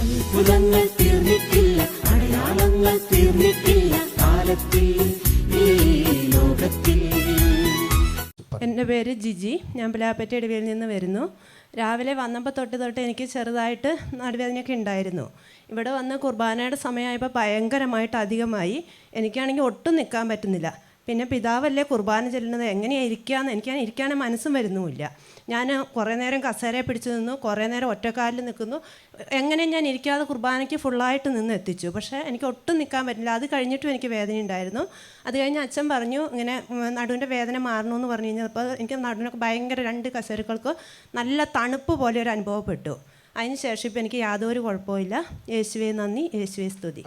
അത്ഭുതങ്ങൾ തീർന്നിട്ടില്ല അടയാളങ്ങൾ തീർന്നിട്ടില്ല കാലത്തിൽ എന്റെ പേര് ജിജി ഞാൻ പിലാപ്പറ്റ ഇടവിയിൽ നിന്ന് വരുന്നു. രാവിലെ വന്നപ്പോൾ തൊട്ട് തൊട്ട് എനിക്ക് ചെറുതായിട്ട് നടുവേദനയൊക്കെ ഉണ്ടായിരുന്നു. ഇവിടെ വന്ന് കുർബാനയുടെ സമയമായപ്പോൾ ഭയങ്കരമായിട്ട് അധികമായി. എനിക്കാണെങ്കിൽ ഒട്ടും നിൽക്കാൻ പറ്റുന്നില്ല. പിന്നെ പിതാവല്ലേ കുർബാന ചെല്ലുന്നത്? എങ്ങനെയാണ് ഇരിക്കാന്ന്? എനിക്ക് ഇരിക്കാനും മനസ്സും വരുന്നുമില്ല. ഞാൻ കുറേ നേരം കസേരയെ പിടിച്ച് നിന്നു കുറേ നേരം ഒറ്റക്കാലിൽ നിൽക്കുന്നു. എങ്ങനെ ഞാൻ ഇരിക്കാതെ കുർബാനയ്ക്ക് ഫുള്ളായിട്ട് നിന്ന് എത്തിച്ചു? പക്ഷേ എനിക്ക് ഒട്ടും നിൽക്കാൻ പറ്റില്ല. അത് കഴിഞ്ഞിട്ടും എനിക്ക് വേദന ഉണ്ടായിരുന്നു. അത് കഴിഞ്ഞ് അച്ഛൻ പറഞ്ഞു ഇങ്ങനെ നടുവിന്റെ വേദന മാറണമെന്ന് പറഞ്ഞു കഴിഞ്ഞപ്പോൾ എനിക്ക് നടുവിനൊക്കെ ഭയങ്കര രണ്ട് കസേരകൾക്ക് നല്ല തണുപ്പ് പോലെ ഒരു അനുഭവപ്പെട്ടു. അതിന് ശേഷം ഇപ്പം എനിക്ക് യാതൊരു കുഴപ്പമില്ല യേശുവെ നന്ദി. യേശുവെ സ്തുതി.